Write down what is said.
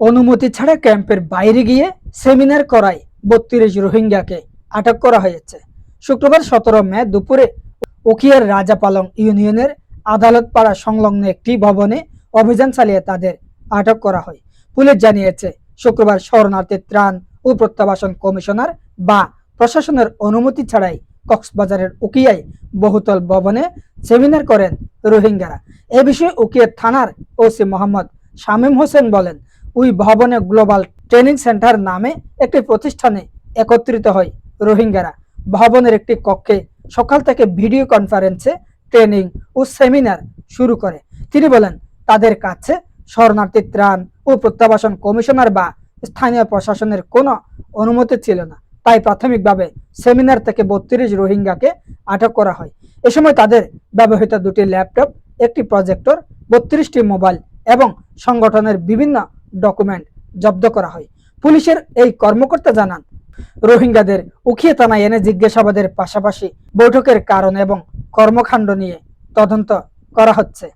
অনুমতি ছাড়া ক্যাম্পের বাইরে গিয়ে সেমিনার করায় বত্রিশ রোহিঙ্গাকে আটক করা হয়েছে। শুক্রবার সতেরো মে দুপুরে উখিয়ার রাজাপালং ইউনিয়নের আদালত পাড়া সংলগ্ন একটি ভবনে অভিযান চালিয়ে তাদের আটক করা হয়। পুলিশ জানিয়েছে, শুক্রবার শরণার্থী ত্রাণ ও প্রত্যাবাসন কমিশনার বা প্রশাসনের অনুমতি ছাড়াই কক্সবাজারের উকিয়ায় বহুতল ভবনে সেমিনার করেন রোহিঙ্গারা। এ বিষয়ে উকিয়া থানার ওসি মোহাম্মদ শামীম হোসেন বলেন ওই ভবনে গ্লোবাল ট্রেনিং সেন্টার নামে একটি প্রতিষ্ঠানে একত্রিত হয় রোহিঙ্গারা। ভবনের একটি কক্ষে সকাল থেকে ভিডিও কনফারেন্সে ট্রেনিং ও সেমিনার শুরু করে। তিনি বলেন, তাদের কাছে শরণার্থী ত্রাণ ও প্রত্যাবাসন কমিশনার বা স্থানীয় প্রশাসনের কোনো অনুমতি ছিল না। তাই প্রাথমিকভাবে সেমিনার থেকে বত্রিশ রোহিঙ্গাকে আটক করা হয়। এ সময় তাদের ব্যবহৃত দুটি ল্যাপটপ, একটি প্রজেক্টর, বত্রিশটি মোবাইল এবং সংগঠনের বিভিন্ন ডকুমেন্ট জব্দ করা হয়। পুলিশের এই কর্মকর্তা জানান, রোহিঙ্গাদের উখিয়ে থানায় এনে জিজ্ঞাসাবাদের পাশাপাশি বৈঠকের কারণ এবং কর্মকাণ্ড নিয়ে তদন্ত করা হচ্ছে।